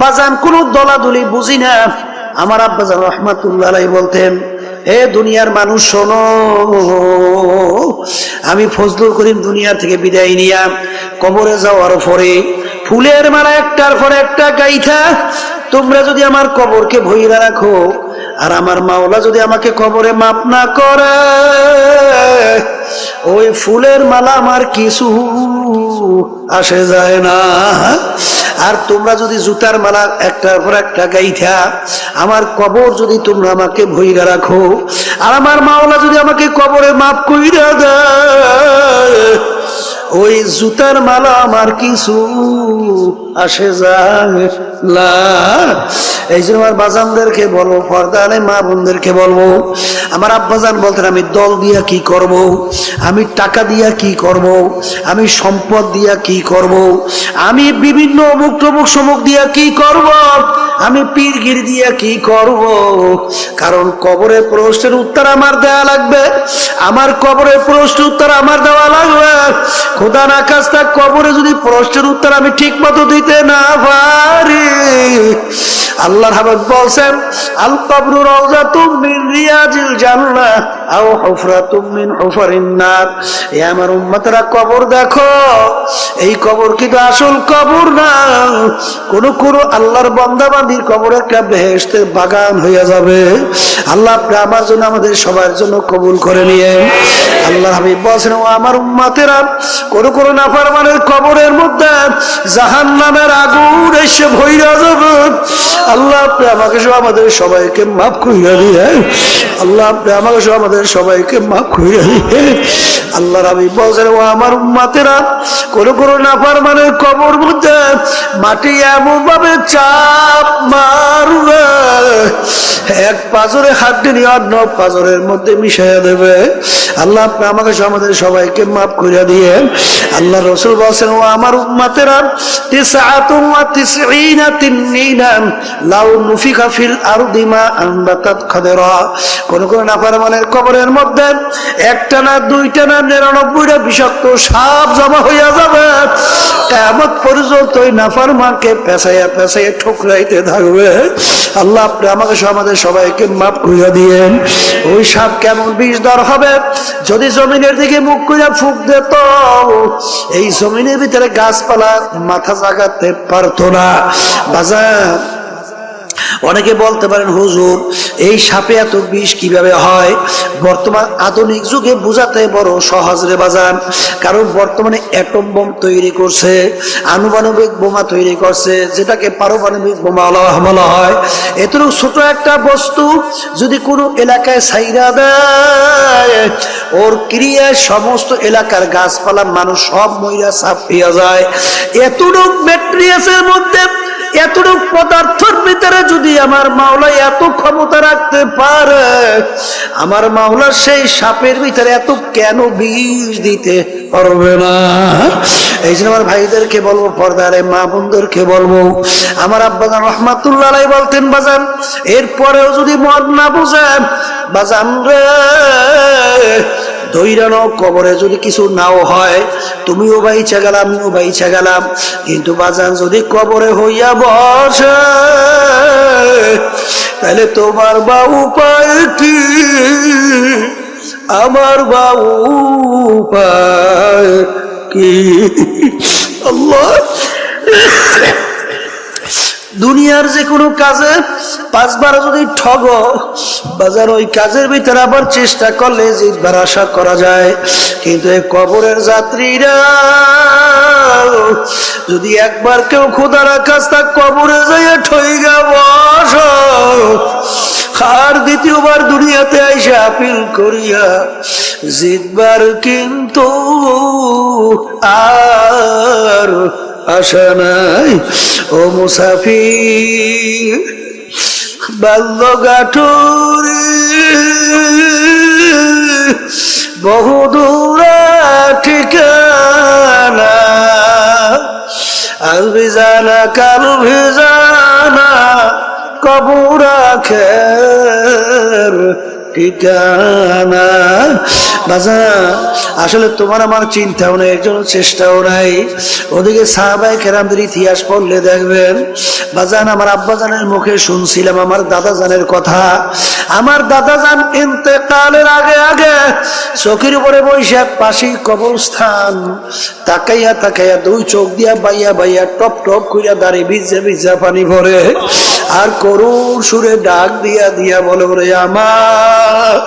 বাজান কোন দলাদলি বুঝি না। আমার আব্বাজান রহমাতুল্লাহ বলতেন হে দুনিয়ার মানুষ শোনো, আমি ফজলুল করিম দুনিয়া থেকে বিদায় নিয়া কবরে যাওয়ার পরে ফুলের মালা একটার পর একটা গাইথা তোমরা যদি আমার কবরকে ভইরা রাখো, আর আমার মাওলা যদি আমাকে কবরে মাপ না করে, ওই ফুলের মালা আমার কিছু আসে যায় না। আর তোমরা যদি জুতার মালা একটার পর একটা গাইথা, আমার কবর যদি তোমরা আমাকে ভইরা রাখো, আর আমার মাওলা যদি আমাকে কবরে মাপ কইরা দেয় ওই জুতার মালা আমার কিছু আসে যায়। এই জন্য আমার বাজানদেরকে বলব, পর্দানে মা বোনদেরকে বলব, আমার আব্বাজান বলতেন, আমি দল দিয়া কি করব। আমি টাকা দিয়া কি করব। আমি সম্পদ দিয়া কি করব। আমি বিভিন্ন অমুক টমুক সমুক দিয়া কি করব। আমি পীরগির দিয়া কি করব। কারণ কবরের প্রশ্নের উত্তর আমার দেওয়া লাগবে আমার কবরের প্রশ্নের উত্তর আমার দেওয়া লাগবে খোদা না কাজটা কবরে যদি প্রশ্নের উত্তর আমি ঠিক মতো দিতে না পারি আল্লাহর হাবিব বলছেন আল কবরু রাওজাতুম মিন আমার উম্মতরা কবর দেখো। এই কবর কিন্তু আসল কবর না। কোন কোন আল্লাহর বান্দাবান্দির কবর একটা বেহেশতের বাগান হইয়া যাবে। আল্লাহ আমার জন্য আমাদের সবার জন্য কবুল করে নিয়ে। আল্লাহ হাবিব বলছেন আমার উম্মাতেরা, কোন কোন নাফারমানের কবরের মধ্যে জাহান নামের আগুন এসে ভৈরা যাবে। আল্লাহ আমাকে আমাদের সবাইকে মাফ করিয়া দিয়ে আল্লাহ, আপনি আমাকে আমাদের সবাইকে মাফ করিয়া দিয়ে আল্লাহ রাবি বলছেন, ও আমার উম্মাতেরা, কোন কোন নাফারমানের কবর মধ্যে মাটি এমন ভাবে চাপ মারবে, এক পাজরে হাড্ডি নিয়ে অন্য পাজরের মধ্যে মিশাইয়া দেবে। আল্লাহ, আপনি আমাকে আমাদের সবাইকে মাফ করিয়া দিয়ে আল্লাহ রসুল বলছেন, ও আমার তিসঈনা তিন্নিনা, লাউ নুফিখা ফিল আরদি মা আনবাতাত খাদরা। কোন কোন নাফরমানের কবরের মধ্যে একটা না দুইটা না নিরানব্বইটা বিষাক্ত সাপ জমা হইয়া যাবে। কেমত পর্যন্ত ওই নাফরমানকে পেঁচাইয়া পেঁচাইয়া ঠোকরাইতে থাকবে। আল্লাহ আপনি আমাকে আমাদের সবাইকে মাফ করিয়া দিয়েন। ওই সাপ কেমন বিষ দর হবে? যদি জমিনের দিকে মুখ করিয়া ফুক দিত, এই জমিনের ভিতরে গাছপালা মাথা জাগাতে পারতো না। বাজার অনেকে বলতে পারেন, হুজুর, এই সাপে এত বিষ কীভাবে হয়? বর্তমান আধুনিক যুগে বোঝাতে বড় সহজ রে বাজান। কারণ বর্তমানে অ্যাটম বোম তৈরি করছে আনুমানবিক বোমা তৈরি করছে, যেটাকে পারমাণবিক বোমা বলা- হয় এতটুকু ছোট একটা বস্তু যদি কোনো এলাকায় সাইরা দেয়, ওর ক্রিয়ায় সমস্ত এলাকার গাছপালা, মানুষ সব মহিলা সাপ পেয়ে যায়। এতটুকু ম্যাট্রিয়াসের মধ্যে এতটুক পদার্থের ভিতরে যদি আমার মাওলা এত ক্ষমতা রাখতে পারে, আমার মাওলা সেই সাপের ভিতরে এত কেন বিষ দিতে পারবে না? এই জন্য আমার ভাইদেরকে বলব, পর্দারে মা বোনদেরকে বলব, আমার আব্বাজান রহমাতুল্লাহ বলতেন, বাজান, এরপরেও যদি মন না বুঝেন, বাজান রে দৈরানো কবরে যদি কিছু নাও হয়, তুমিও বাইচা গেলাম, আমিও বাইচা গেলাম। কিন্তু বাজান যদি কবরে হইয়া বসে, তাহলে তোমার বা উপায় কি আমার বা উপায় কি আল্লাহ দুনিয়ার যে কোনো কাজে পাঁচবার যদি ঠগ, বাজার ওই কাজের ভিতরে আবার চেষ্টা করলে জিতবার আশা করা যায়। কিন্তু এই কবরের যাত্রীরা, যদি একবার কেউ খোদার আকাশ তা কবরে যাইয়া ঠইগা বস, আর দ্বিতীয়বার দুনিয়াতে আইসা আপিল করিয়া জিতবার কিন্তু আর আশা নাই। ও মুসাফির বাল্য গাঠুরি বহু দূরে ঠিকানা আল ভিজানা কাল ভিজানা কবুরা খের ঠিকানা। বাজা আসলে তোমার আমার চিন্তাও নেই একজন চেষ্টাও নাই। ওদিকে সাহাবাই কেরামদের ইতিহাস পড়লে দেখবেন, বাজান আমার আব্বা জানের মুখে শুনছিলাম, আমার দাদা জানের কথা। আমার দাদা জান ইন্তেকালের আগে আগে চোখের উপরে বৈশাখ পাশেই কবরস্থান, তাকাইয়া তাকাইয়া দুই চোখ দিয়া বাইয়া বাইয়া টপ টপ কইরা দাঁড়িয়ে ভিজা ভিজা পানি ভরে। আর করুণ সুরে ডাক দিয়া দিয়া বলে ওরে আমার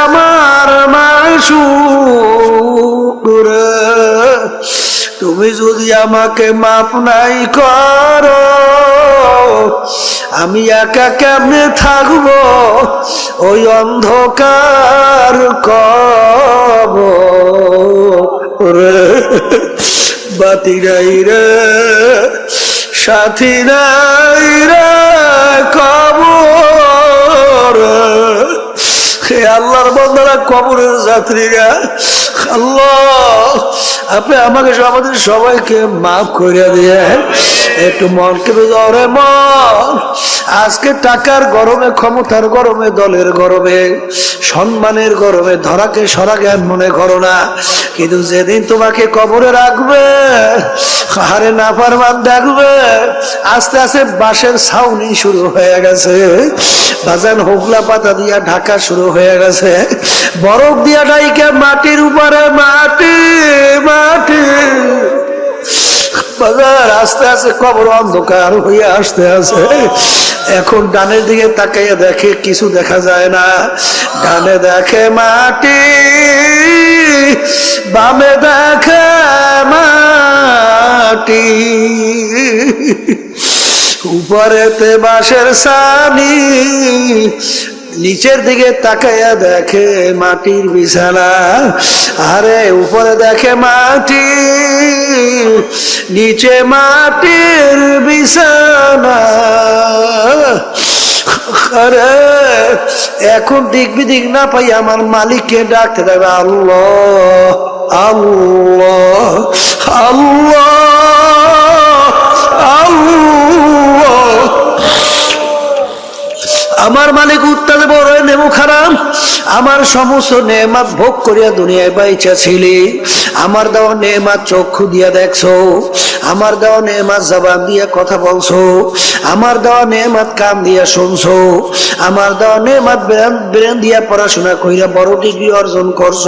আমার মাসুরে তুমি যদি আমাকে মাপ নাই করো, আমি একা কেমনে থাকব? ওই অন্ধকার কব রে বাতি রে, সাথী নাই রে, কবর। আল্লাহর বন্ধারা কবরের যাত্রীরা, আল্লাহ, আপনি আমাকে আমাদের সবাইকে মাফ করিয়া দিয়ে একটু মনকে রে মন। আজকে টাকার গরমে, ক্ষমতার গরমে, দলের গরমে, সম্মানের গরমে, ধরাকে সরা জ্ঞান মনে করো না। কিন্তু যেদিন তোমাকে কবরে রাখবে, হারে না পারমান দেখবে, আস্তে আস্তে বাঁশের ছাউনি শুরু হয়ে গেছে। বাজান হোগলা পাতা দিয়া ঢাকা শুরু হয়ে গেছে। বরফ দিয়া ডাইকে মাটির উপরে মাটি মাটি। বাজার, আস্তে আস্তে কবর অন্ধকার হয়ে আসতে আছে এখন ডানের দিকে তাকাইয়া দেখে কিছু দেখা যায় না। ডানে দেখে মাটি, বামে দেখে মাটি। উপরেতে বাঁশের সানি নিচের দিকে তাকাইয়া দেখে মাটির বিছানা। আরে, উপরে দেখে মাটি, নিচে মাটির বিছানা। আরে, এখন দিক বিদিক না পাই আমার মালিককে ডাকতে দেবে, আল্লাহ আল্লাহ আল্লাহ। আমার মালিক উত্তাদে বড় নেমু খারাপ আমার সমস্ত নেমাত ভোগ করিয়া দুনিয়ায় বাইচা ছিলি। আমার দেওয়া নেমাত চক্ষু দিয়া দেখছ। আমার দেওয়া নেমাত জবান দিয়া কথা বলছো। আমার দেওয়া নেমাত কান দিয়া শুনছো। আমার দেওয়া নেমাত ব্রেন দিয়া পড়াশোনা কইরা বড় ডিগ্রি অর্জন করছ।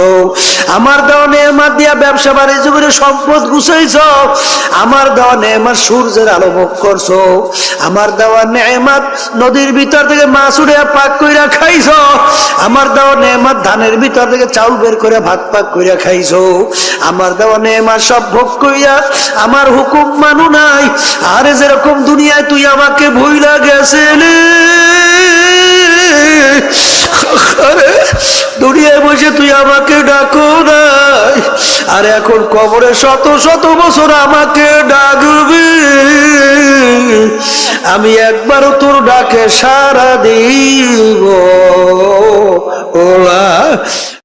আমার দেওয়া নেমাত দিয়া ব্যবসা বাণিজ্য করে সম্পদ গুছাইছ। আমার দেওয়া নেমাত সূর্যের আলো ভোগ করছ। আমার দেওয়া নেমাত নদীর ভিতর থেকে মাছ আমার ধানের ভিতর থেকে চাউল বের করে ভাত পাক কইরা আমার দেওয়া সব ভোগ কইরা আমার হুকুম মানু নাই। আরে যেরকম দুনিয়ায় তুই আমাকে ভুইলা গেছিলি। দুনিয়ায় বসে তুই আমাকে ডাকো নাই। আর এখন কবরে শত শত বছর আমাকে ডাকবি। আমি একবারও তোর ডাকে সারা দিব। ওলা